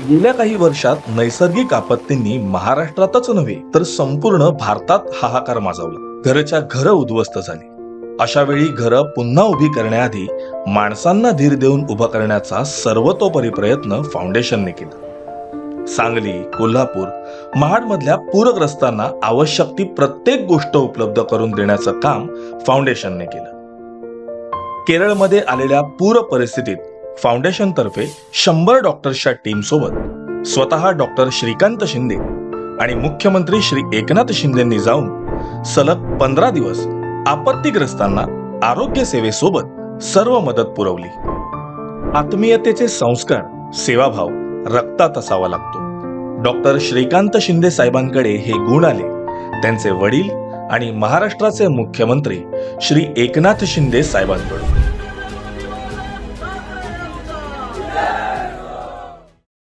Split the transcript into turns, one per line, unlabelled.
गेल्या काही वर्षात नैसर्गिक आपत्तींनी महाराष्ट्रातच नव्हे तर संपूर्ण भारतात हाहाकार माजवला. घरच्या घरं उद्ध्वस्त झाली. अशा वेळी घरं पुन्हा उभी करण्याआधी माणसांना धीर देऊन उभं करण्याचा सर्वतोपरी प्रयत्न फाउंडेशनने केला. सांगली कोल्हापूर महाडमधल्या पूरग्रस्तांना आवश्यक ती प्रत्येक गोष्ट उपलब्ध करून देण्याचं काम फाउंडेशनने केलं. केरळमध्ये आलेल्या पूर परिस्थितीत फाउंडेशनतर्फे शंभर डॉक्टर्सच्या टीमसोबत स्वतः डॉक्टर श्रीकांत शिंदे आणि मुख्यमंत्री श्री एकनाथ शिंदेंनी जाऊन सलग पंधरा दिवस आपत्तीग्रस्तांना आरोग्य सेवेसोबत सर्व मदत पुरवली. आत्मीयतेचे संस्कार सेवाभाव रक्तात असावा लागतो. डॉक्टर श्रीकांत शिंदे साहेबांकडे हे गुण आले. त्यांचे वडील आणि महाराष्ट्राचे मुख्यमंत्री श्री एकनाथ शिंदे साहेबांकडून. Yeah.